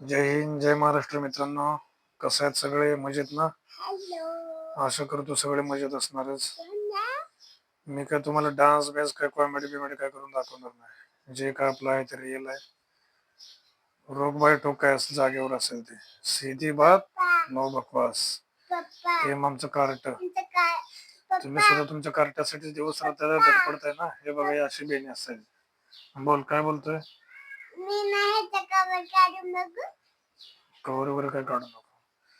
जय हिंद जय महाराष्ट्र मित्रांनो. कसं आहेत सगळे? मजेत ना? आशा करतो सगळे मजेत असणारच. मी काय तुम्हाला डान्स बेस काय कॉमेडी बिमेडी काय करून दाखवणार नाही. जे काय आपलं आहे ते रिअल आहे. रोग बाय टोक काय असं जागेवर असेल ते. सीधी बात नो बकवास. हे आमचं कार्ट. तुम्ही सुद्धा तुमच्या कार्टासाठी दिवस रात्र धडपडताय ना? हे बघा अशी बेणी असेल बोल काय बोलतोय? मी नाही तर कवर काढून बघू. कवर वगैरे काय काढू नको.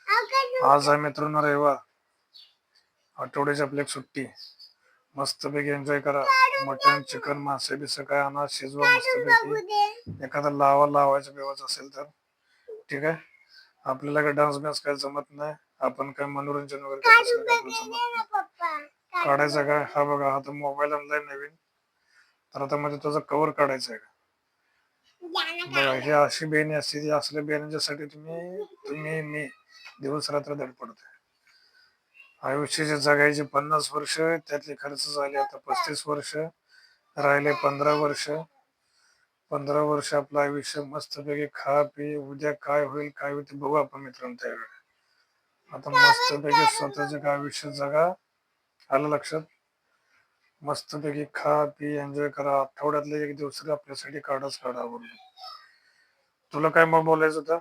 अहो, काढू. आज आहे मित्रांनो रविवार. आठवड्याची आपली एक सुट्टी. मस्तपैकी एन्जॉय करा. मटन चिकन मासे बिसे काय आणा शिजवा बघू मस्तपैकी. दे. एखादा लावा लावायचा बेवाच असेल तर. ठीक आहे? आपल्याला काय डान्स बिन्स काय जमत नाही. आपण काय मनोरंजन वगैरे काढून तसलं काय आपल्याला बघू. जमत दे ना पप्पा. नाही. काढायचं काय? हा बघा हा तर मोबाईल आणलाय नवीन. तर आता मध्ये त्याचा कव्हर काढायचा आहे बघा ही अशी बेणी असते ती असल्या बेण्याच्यासाठी तुम्ही तुम्ही मी दिवस रात्र धडपडतोय आयुष्याचे जगायचे पन्नास वर्ष त्यातले खर्च झाले आता पस्तीस वर्ष राहिले पंधरा वर्ष. पंधरा वर्ष आपलं आयुष्य मस्तपैकी खा पी उद्या काय होईल काय होईल ते बघू आपण मित्रांनो त्यावेळी. आता मस्तपैकी स्वतःचे आयुष्य जगा. आलं लक्षात? मस्तपैकी खा पी एन्जॉय करा. आठवड्यातले एक दिवस तरी आपल्यासाठी काढच काढा बोललो तुला काय मग बोलायचं होतं?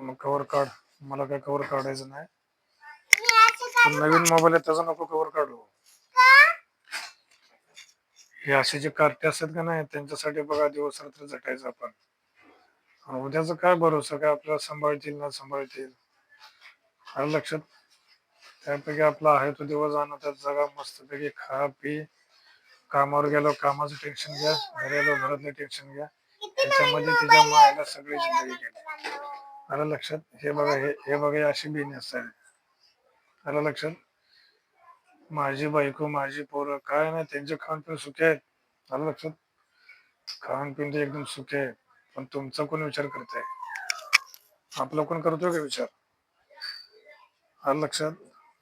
मग कवर काढ. मला काय कवर काढायचं नाही. नवीन मोबाईल आहे त्याचा नको कवर काढू. हे असे जे कार्टे असतात का नाही त्यांच्यासाठी बघा दिवस रात्र झटायचं आपण. उद्याचं काय भरोसा? काय आपल्याला सांभाळतील ना सांभाळतील? लक्षात त्यापैकी आपला आहे तो दिवस आणा त्यात जगा मस्तपैकी खा पी. कामावर गेलो कामाचं टेन्शन घ्या. घरी आलो घरातलं टेन्शन घ्या. त्याच्यामध्ये तिच्या मायला सगळी जिंदगी गेली. आलं लक्षात हे बघा हे हे बघा अशी बिनी असतात आलं लक्षात माझी बायको माझी पोरं काय नाही त्यांचे खाण पिण सुखे आहेत. आलं लक्षात खाण पिण ते एकदम सुखे आहे पण तुमचा कोण विचार करताय? आपला कोण करतोय का विचार? आलं लक्षात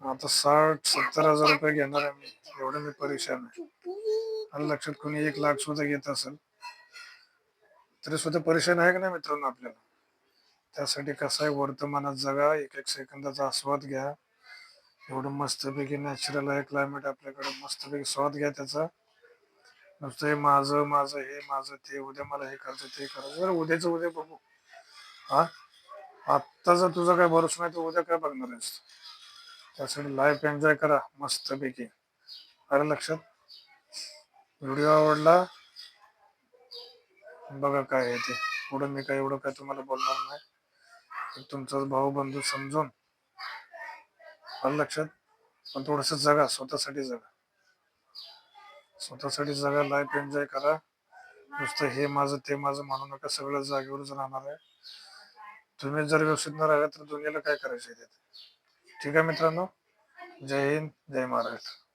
आता साठ सत्तर हजार रुपये घेणार आहे मी. एवढं मी परेशान आहे. लक्षात कोणी एक लाख सुद्धा घेत असेल तरी सुद्धा परेशान आहे का नाही मित्रांनो आपल्याला? त्यासाठी कसं आहे वर्तमानात जगा एक एक सेकंदाचा आस्वाद घ्या. एवढं मस्तपैकी नॅचरल आहे क्लायमेट आपल्याकडे मस्तपैकी स्वाद घ्या त्याचा. नुसतं हे माझं माझं हे माझं ते उद्या मला हे करायचं ते करायचं. जर उद्याचं उद्या बघू. हा? आत्ता जर तुझा काय भरोसा नाही तर उद्या काय बघणार आहेस? त्यासाठी लाईफ एन्जॉय करा मस्तपैकी. अरे लक्षात. व्हिडिओ आवडला बघा काय आहे ते. पुढं मी काय एवढं काय तुम्हाला बोलणार नाही. तुमचाच भाऊ बंधू समजून. आलं लक्षात. पण थोडस जगा स्वतःसाठी जगा. स्वतःसाठी जगा लाईफ एन्जॉय करा. नुसतं हे माझं ते माझं म्हणू नका सगळं जागेवरच राहणार आहे. तुम्ही जर व्यवस्थित न राहिला तर दुनियाला काय करायचं आहे ठीक आहे मित्रांनो जय हिंद जय महाराष्ट्र